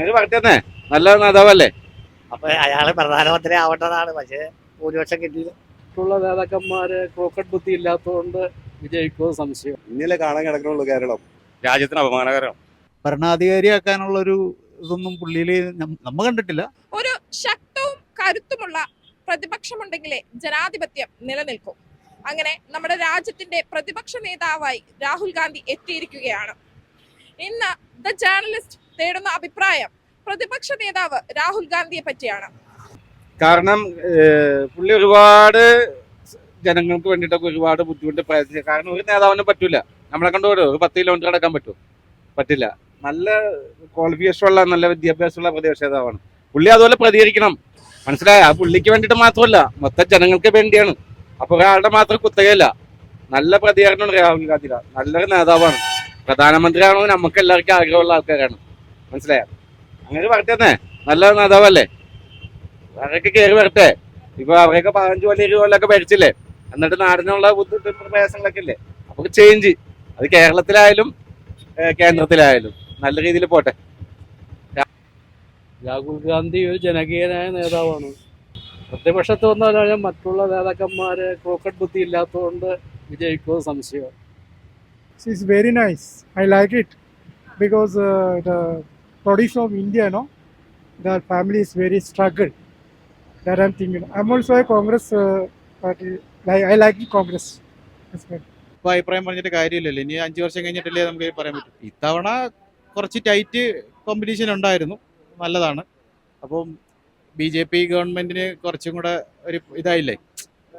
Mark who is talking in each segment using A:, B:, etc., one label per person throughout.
A: അങ്ങനെ പറഞ്ഞേ നല്ല നേതാവല്ലേ?
B: അപ്പൊ അയാൾ പ്രധാനമന്ത്രി ആവേണ്ടതാണ് പക്ഷേ ഭൂരിപക്ഷം കിട്ടിയില്ല.
C: മറ്റുള്ള നേതാക്കന്മാര് ക്രോക്കറ്റ് ബുദ്ധി ഇല്ലാത്തതുകൊണ്ട് വിജയിക്കുമോ സംശയം.
D: ഇന്നലെ കാണാൻ കിടക്കണുള്ളൂ കേരളം.
A: രാജ്യത്തിന് അപമാനകരം.
E: ഭരണാധികാരിയാക്കാനുള്ള ഒരു ഇതൊന്നും പുള്ളിയിൽ നമ്മ കണ്ടിട്ടില്ല.
F: ഒരു ശക്തവും കരുത്തുമുള്ള പ്രതിപക്ഷമുണ്ടെങ്കിലേ ജനാധിപത്യം നിലനിൽക്കും. അങ്ങനെ നമ്മുടെ രാജ്യത്തിന്റെ പ്രതിപക്ഷ നേതാവായി രാഹുൽ ഗാന്ധി എത്തിയിരിക്കുകയാണ്. ഇന്ന് ദ ജേർണലിസ്റ്റ് തേടുന്ന അഭിപ്രായം പ്രതിപക്ഷ നേതാവ് രാഹുൽ ഗാന്ധിയെ പറ്റിയാണ്.
A: കാരണം പുള്ളി ഒരുപാട് ജനങ്ങൾക്ക് വേണ്ടിയിട്ടൊക്കെ ഒരുപാട് ബുദ്ധിമുട്ട് പ്രയത്നിച്ചു. കാരണം ഒരു നേതാവിനും പറ്റൂല. നമ്മളെ കണ്ടു ഒരു പത്ത് കിലോമീറ്റർ നടക്കാൻ പറ്റും. പറ്റില്ല. നല്ല ക്വാളിഫിക്കേഷൻ ഉള്ള നല്ല വിദ്യാഭ്യാസമുള്ള പ്രതിപക്ഷ നേതാവാണ്. പുള്ളി അതുപോലെ പ്രതികരിക്കണം. മനസ്സിലായ? ആ പുള്ളിക്ക് വേണ്ടിയിട്ട് മാത്രമല്ല. മൊത്തം ജനങ്ങൾക്ക് വേണ്ടിയാണ്. അപ്പൊ ഒരാളുടെ മാത്രം കുത്തകയല്ല. നല്ല പ്രതികരണമാണ് രാഹുൽ ഗാന്ധി നല്ലൊരു നേതാവാണ്. പ്രധാനമന്ത്രിയാണോ? നമുക്ക് എല്ലാവർക്കും ആഗ്രഹമുള്ള ആൾക്കാരാണ്. മനസ്സിലായ? അങ്ങനെ പറഞ്ഞേ നല്ല നേതാവല്ലേ അവരൊക്കെ കയറി വരട്ടെ. ഇപ്പൊ അവരൊക്കെ പതിനഞ്ച് കൊല്ലം ഇരുപത് കൊല്ലമൊക്കെ ഭരിച്ചില്ലേ? എന്നിട്ട് നാടിനുള്ള ബുദ്ധിമുട്ട് പ്രയാസങ്ങളൊക്കെ ഇല്ലേ? അപ്പൊ ചേഞ്ച് അത് കേരളത്തിലായാലും കേന്ദ്രത്തിലായാലും നല്ല രീതിയിൽ പോട്ടെ.
C: രാഹുൽ ഗാന്ധി ഒരു ജനകീയനായ നേതാവാണ്. പ്രതിപക്ഷത്ത് വന്നാലും മറ്റുള്ള നേതാക്കന്മാരെ ക്രോക്കറ്റ് ബുദ്ധി ഇല്ലാത്തതുകൊണ്ട് വിജയിക്കുമോ സംശയം
G: It's very nice. I like it because uh, the tradition of India, no, their family is very struggle. That I'm thinking. I'm also a Congress uh, party. Like, I like
H: അഭിപ്രായം പറഞ്ഞിട്ട് കാര്യമില്ലല്ലോ. ഇനി അഞ്ചു വർഷം കഴിഞ്ഞിട്ടല്ലേ നമുക്ക് പറയാൻ പറ്റും. ഇത്തവണ കുറച്ച് ടൈറ്റ് കോമ്പറ്റീഷൻ ഉണ്ടായിരുന്നു. നല്ലതാണ്. അപ്പം ബി ജെ പി ഗവൺമെന്റിന് കുറച്ചും കൂടെ ഒരു ഇതായില്ലേ?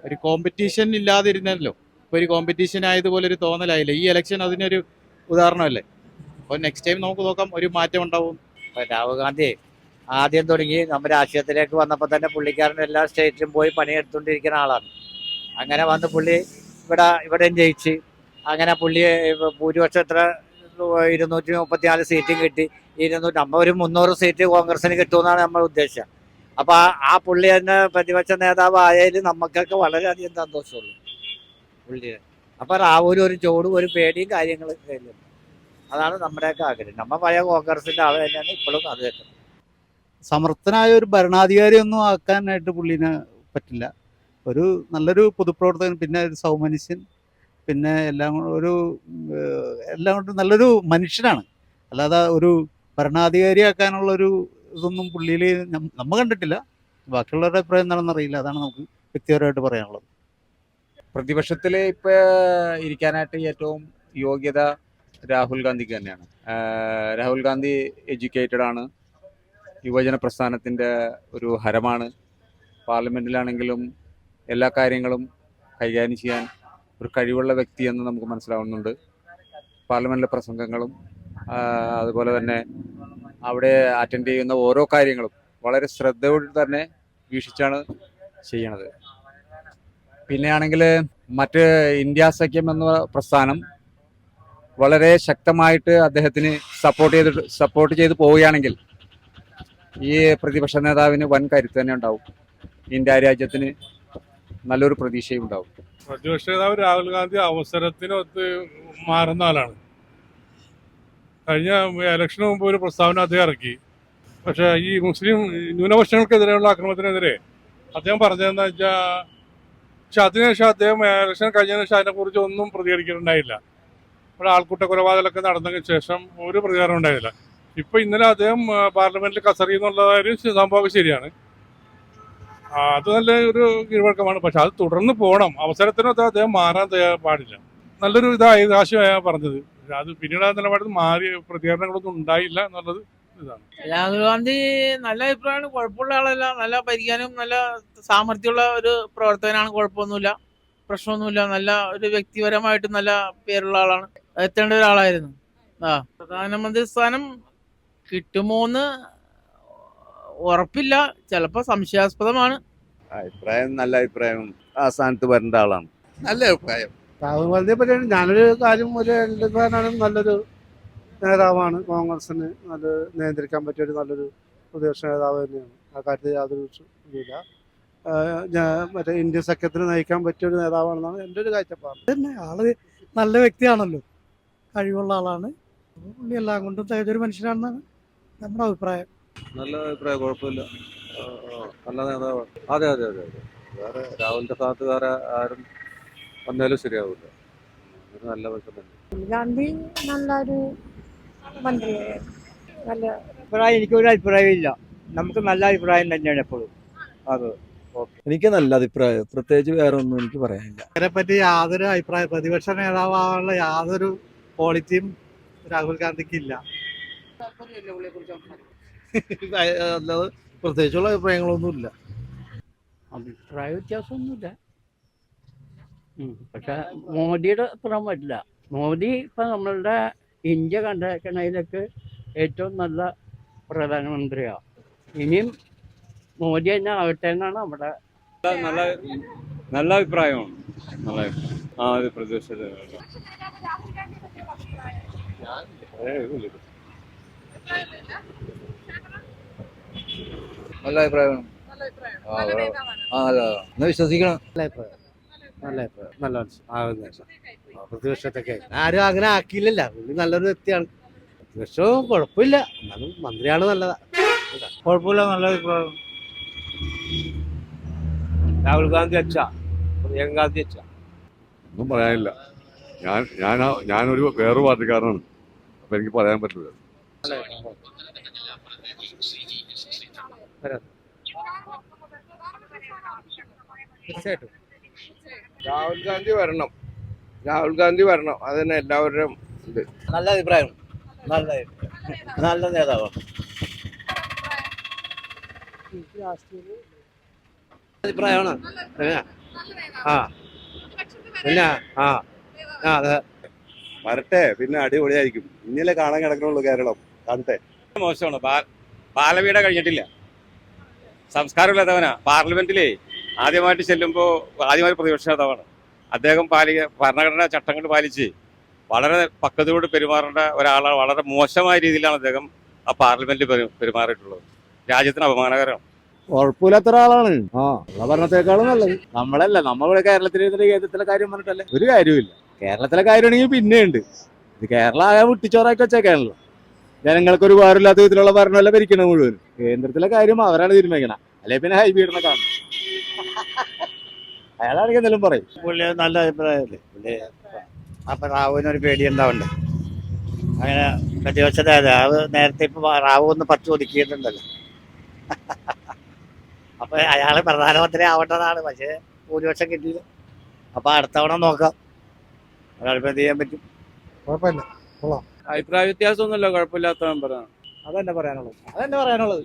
H: ഒരു കോമ്പറ്റീഷൻ ഇല്ലാതിരുന്നല്ലോ. ഇപ്പൊ ഒരു കോമ്പറ്റീഷൻ ആയതുപോലെ ഒരു തോന്നലായില്ലേ? ഈ ഇലക്ഷൻ അതിനൊരു ഉദാഹരണമല്ലേ? അപ്പോൾ നെക്സ്റ്റ് ടൈം നമുക്ക് നോക്കാം ഒരു മാറ്റം ഉണ്ടാവും.
B: അപ്പൊ രാഹുൽ ഗാന്ധി ആദ്യം തുടങ്ങി നമ്മുടെ രാഷ്ട്രീയത്തിലേക്ക് വന്നപ്പോൾ തന്നെ പുള്ളിക്കാരൻ എല്ലാ സ്റ്റേറ്റിലും പോയി പണിയെടുത്തുകൊണ്ടിരിക്കുന്ന ആളാണ്. അങ്ങനെ വന്ന് പുള്ളി ഇവിടെ ഇവിടെയും ജയിച്ച്. അങ്ങനെ പുള്ളി ഭൂരിപക്ഷം എത്ര ഇരുന്നൂറ്റി മുപ്പത്തി നാല് സീറ്റും കിട്ടി. ഇരുന്നൂറ്റി നമ്മൾ ഒരു മുന്നൂറ് സീറ്റ് കോൺഗ്രസിന് കിട്ടുമെന്നാണ് നമ്മൾ ഉദ്ദേശിച്ചത് അപ്പൊ ആ- പുള്ളി തന്നെ പ്രതിപക്ഷ നേതാവ് ആയാലും നമുക്കൊക്കെ വളരെയധികം സന്തോഷമുള്ളൂ. പുള്ളിയെ. അപ്പൊ രാഹുൽ ഒരു ചോടും ഒരു പേടിയും കാര്യങ്ങളും കയ്യിലുണ്ട് അതാണ് നമ്മുടെയൊക്കെ ആഗ്രഹം. നമ്മ പഴയ കോൺഗ്രസിന്റെ ആൾ തന്നെയാണ് ഇപ്പോഴും അത് വെക്കുന്നത്
E: സമർത്ഥനായ ഒരു ഭരണാധികാരി ഒന്നും ആക്കാനായിട്ട് പുള്ളിന് പറ്റില്ല. ഒരു നല്ലൊരു പൊതുപ്രവർത്തകൻ പിന്നെ ഒരു സൗമനുഷ്യൻ പിന്നെ എല്ലാം കൊണ്ടും ഒരു എല്ലാം കൊണ്ടും നല്ലൊരു മനുഷ്യനാണ്. അല്ലാതെ ഒരു ഭരണാധികാരിയാക്കാനുള്ള ഒരു ഇതൊന്നും പുള്ളിയിൽ നമ്മൾ കണ്ടിട്ടില്ല. ബാക്കിയുള്ളവരുടെ അഭിപ്രായം എന്താണെന്ന് അറിയില്ല. അതാണ് നമുക്ക് വ്യക്തിപരമായിട്ട് പറയാനുള്ളത്.
I: പ്രതിപക്ഷത്തിൽ ഇപ്പോൾ ഇരിക്കാനായിട്ട് ഏറ്റവും യോഗ്യത രാഹുൽ ഗാന്ധിക്ക് തന്നെയാണ്. രാഹുൽ ഗാന്ധി എഡ്യൂക്കേറ്റഡ് ആണ്. യുവജന പ്രസ്ഥാനത്തിന്റെ ഒരു ഹരമാണ്. പാർലമെന്റിലാണെങ്കിലും എല്ലാ കാര്യങ്ങളും കൈകാര്യം ചെയ്യാൻ ഒരു കഴിവുള്ള വ്യക്തി എന്ന് നമുക്ക് മനസ്സിലാവുന്നുണ്ട്. പാർലമെന്റിലെ പ്രസംഗങ്ങളും അതുപോലെ തന്നെ അവിടെ അറ്റൻഡ് ചെയ്യുന്ന ഓരോ കാര്യങ്ങളും വളരെ ശ്രദ്ധയോട് തന്നെ വീക്ഷിച്ചാണ് ചെയ്യണത്. പിന്നെയാണെങ്കിൽ മറ്റ് ഇന്ത്യ സഖ്യം എന്ന പ്രസ്ഥാനം വളരെ ശക്തമായിട്ട് അദ്ദേഹത്തിന് സപ്പോർട്ട് ചെയ്ത് സപ്പോർട്ട് ചെയ്ത് പോവുകയാണെങ്കിൽ ഈ പ്രതിപക്ഷ നേതാവിന് വൻ കരുത്ത് തന്നെ ഉണ്ടാവും. ഇന്ത്യ രാജ്യത്തിന് നല്ലൊരു പ്രതീക്ഷയും ഉണ്ടാവും.
J: പ്രതിപക്ഷ നേതാവ് രാഹുൽ ഗാന്ധി അവസരത്തിനൊത്ത് മാറുന്ന ആളാണ്. കഴിഞ്ഞ ഇലക്ഷന് മുമ്പ് ഒരു പ്രസ്താവന അദ്ദേഹം ഇറക്കി. പക്ഷെ ഈ മുസ്ലിം ന്യൂനപക്ഷങ്ങൾക്കെതിരെയുള്ള ആക്രമണത്തിനെതിരെ അദ്ദേഹം പറഞ്ഞതെന്ന് വെച്ചാൽ പക്ഷെ അതിനുശേഷം അദ്ദേഹം ഇലക്ഷൻ കഴിഞ്ഞതിന് ശേഷം അതിനെക്കുറിച്ച് ഒന്നും പ്രതികരിക്കുന്നുണ്ടായില്ല ഇവിടെ ആൾക്കൂട്ട കൊലപാതകമൊക്കെ നടന്നതിന് ശേഷം ഒരു പ്രതികാരം ഉണ്ടായില്ല. ഇപ്പൊ ഇന്നലെ അദ്ദേഹം പാർലമെന്റിൽ കസറി എന്നുള്ള ഒരു സംഭവം ശരിയാണ്. അത് നല്ല ഒരു കീഴ്വഴക്കമാണ്. പക്ഷെ അത് തുടർന്ന് പോകണം അവസരത്തിനൊത്ത് അദ്ദേഹം മാറാൻ പാടില്ല. നല്ലൊരു ഇതായി ആശയമായ പറഞ്ഞത്. അത് പിന്നീട് ആ നിലപാടിൽ മാറി പ്രതികരണങ്ങളൊന്നും ഉണ്ടായില്ല എന്നുള്ളത് ഇതാണ്.
K: രാഹുൽ ഗാന്ധി നല്ല അഭിപ്രായമാണ്. കുഴപ്പമുള്ള ആളല്ല. നല്ല ഭരിക്കാനും നല്ല സാമർഥ്യമുള്ള ഒരു പ്രവർത്തകനാണ്. കുഴപ്പമൊന്നുമില്ല. പ്രശ്നമൊന്നുമില്ല. നല്ല ഒരു വ്യക്തിപരമായിട്ട് നല്ല പേരുള്ള ആളാണ്. എത്തേണ്ട ഒരാളായിരുന്നു. ആ പ്രധാനമന്ത്രി സ്ഥാനം കിട്ടുമോന്ന് ഉറപ്പില്ല. ചിലപ്പോൾ സംശയാസ്പദമാണ്.
D: അഭിപ്രായം നല്ല അഭിപ്രായം ആ സ്ഥാനത്ത് വരേണ്ട ആളാണ്.
H: നല്ല അഭിപ്രായം.
G: രാഹുൽ ഗാന്ധിയെ പറ്റിയാണ് ഞാനൊരു കാര്യം ഒരു എൽഡിഫാനാണ് നല്ലൊരു നേതാവാണ്. കോൺഗ്രസിന് നല്ല നിയന്ത്രിക്കാൻ പറ്റിയ ഒരു നല്ലൊരു പ്രതിപക്ഷ നേതാവ് തന്നെയാണ്. ആ കാര്യത്തിൽ യാതൊരു ഇല്ല ഞാൻ മറ്റേ ഇന്ത്യ സഖ്യത്തിന് നയിക്കാൻ പറ്റിയ ഒരു നേതാവാണെന്നാണ് എന്റെ ഒരു കാഴ്ചപ്പാട്. തന്നെ ആൾ നല്ല വ്യക്തിയാണല്ലോ. കഴിവുള്ള ആളാണ്. പുള്ളി എല്ലാം കൊണ്ടും തികച്ചൊരു മനുഷ്യനാണെന്നാണ് നമ്മുടെ അഭിപ്രായം.
L: നല്ല അഭിപ്രായം കുഴപ്പമില്ല. നല്ല നേതാവാണ്. അതെ അതെ അതെ അതെ. വേറെ രാഹുലിന്റെ സ്ഥാനത്ത് വേറെ ആരും വന്നാലും ശരിയാവില്ല ഒരു നല്ല മനുഷ്യൻ തന്നെ.
M: ഗാന്ധി നല്ലൊരു മന്ത്രി. നല്ല
B: അഭിപ്രായം എനിക്കൊരു അഭിപ്രായം ഇല്ല നമുക്ക് നല്ല അഭിപ്രായം തന്നെയാണ് എപ്പോഴും. അത്
C: എനിക്ക് നല്ല അഭിപ്രായം. പ്രത്യേകിച്ച് വേറെ ഒന്നും എനിക്ക് പറയാനില്ല.
G: അതിനെ പറ്റി യാതൊരു അഭിപ്രായം പ്രതിപക്ഷ നേതാവാനുള്ള യാതൊരു ക്വാളിറ്റിയും രാഹുൽ ഗാന്ധിക്ക് ഇല്ല.
C: അല്ലാതെ പ്രത്യേകിച്ചുള്ള അഭിപ്രായങ്ങളൊന്നും ഇല്ല.
B: അഭിപ്രായ വ്യത്യാസമൊന്നുമില്ല. പക്ഷെ മോദിയുടെ അത്ര പറ്റില്ല മോദി ഇപ്പം നമ്മളുടെ ഇന്ത്യ കണ്ടേക്കണതിലൊക്കെ ഏറ്റവും നല്ല പ്രധാനമന്ത്രിയാണ് ഇനിയും മോദി തന്നെ ആകട്ടെ എന്നാണ് നമ്മുടെ
N: നല്ല നല്ല അഭിപ്രായമാണ്. നല്ല ആ ഒരു പ്രതിപക്ഷത്തെ
C: നല്ല അഭിപ്രായമാണ് ആ, നല്ല എന്നാ വിശ്വസിക്കണം?
G: നല്ല അഭിപ്രായം. നല്ല അഭിപ്രായം. നല്ല മനുഷ്യൻ ആകുന്ന മനുഷ്യൻ. ആ, പ്രതിപക്ഷത്തൊക്കെ. ആരും അങ്ങനെ ആക്കിയില്ലല്ല. പുള്ളി നല്ലൊരു വ്യക്തിയാണ്. പ്രതിപക്ഷവും കുഴപ്പമില്ല. എന്നാലും മന്ത്രിയാണ് നല്ലതാ.
C: കുഴപ്പമില്ല. നല്ല അഭിപ്രായം. രാഹുൽ ഗാന്ധി അച്ഛ. പ്രിയങ്ക ഗാന്ധി അച്ഛ.
L: ഒന്നും പറയാനില്ല. ഞാൻ ഞാൻ ഞാനൊരു വേറൊരു പാർട്ടിക്കാരനാണ്. അപ്പൊ എനിക്ക് പറയാൻ പറ്റില്ല.
G: തീർച്ചയായിട്ടും
D: രാഹുൽ ഗാന്ധി വരണം. രാഹുൽ ഗാന്ധി വരണം. അത് തന്നെ എല്ലാവരുടെയും ഇത്.
B: നല്ല അഭിപ്രായം. നല്ല നല്ല നേതാവ്.
G: അഭിപ്രായമാണ്. പിന്നെ? ആ. പിന്നെ? ആ. ആ അതെ.
D: വരട്ടെ പിന്നെ അടിപൊളിയായിരിക്കും. ഇന്നലെ കാണാൻ കിടക്കണുള്ളൂ കേരളം. കാണട്ടെ.
O: മോശമാണ്. ബാലവീട കഴിഞ്ഞിട്ടില്ല. സംസ്കാരമില്ലാത്തവനാ പാർലമെന്റിലെ ആദ്യമായിട്ട് ചെല്ലുമ്പോൾ ആദ്യമായി പ്രതിപക്ഷ നേതാവാണ്. അദ്ദേഹം പാലിക ഭരണഘടനാ ചട്ടങ്ങൾ പാലിച്ച് വളരെ പക്വതയോട് പെരുമാറേണ്ട ഒരാളാണ് വളരെ മോശമായ രീതിയിലാണ് അദ്ദേഹം ആ പാർലമെന്റിൽ പെരു- പെരുമാറിയിട്ടുള്ളത്. രാജ്യത്തിന് അപമാനകരമാണ്.
C: കുഴപ്പമില്ലാത്ത ഒരാളാണ്. ആ ഭരണത്തെക്കാളും നല്ലത്. നമ്മളല്ല നമ്മളിവിടെ കേരളത്തിലെ കേന്ദ്രത്തിലെ കാര്യം പറഞ്ഞിട്ടല്ലേ? ഒരു കാര്യമില്ല കേരളത്തിലെ കാര്യമാണെങ്കിൽ പിന്നെയുണ്ട്. ഇത് കേരളം ആകെ വിട്ടിച്ചോറാക്കി വെച്ചേക്കാണല്ലോ. ജനങ്ങൾക്ക് ഒരു ഉപകാരമില്ലാത്ത വിധത്തിലുള്ള ഭരണമല്ല ഭരിക്കണം മുഴുവൻ കേന്ദ്രത്തിലെ കാര്യം അവരാണ് തീരുമാനിക്കണം. അല്ലെ പിന്നെ ഹൈബീഡിനെ കാണും. അയാളാണെങ്കിൽ എന്തെങ്കിലും പറയും.
B: പുള്ളി നല്ല അഭിപ്രായമല്ലേ പുള്ളി അപ്പൊ റാവുവിനൊരു പേടി ഉണ്ടാവണ്ടേ? അങ്ങനെ പ്രതിപക്ഷ രാവ് നേരത്തെ ഇപ്പൊ റാവു ഒന്ന് പത്ത് ഒതുക്കിയിട്ടുണ്ടല്ലോ. അപ്പൊ അയാൾ പ്രധാനമന്ത്രി ആവേണ്ടതാണ്. പക്ഷേ ഭൂരിപക്ഷം കിട്ടിയില്ല. അപ്പൊ അടുത്തവണ നോക്കാം. ഒരാളിപ്പോ എന്ത് ചെയ്യാൻ പറ്റും?
G: കുഴപ്പമില്ല.
N: അഭിപ്രായ വ്യത്യാസമൊന്നുമില്ല കുഴപ്പമില്ലാത്ത മെമ്പറാണ്
G: അതന്നെ പറയാനുള്ളത്. അതന്നെ പറയാനുള്ളത്.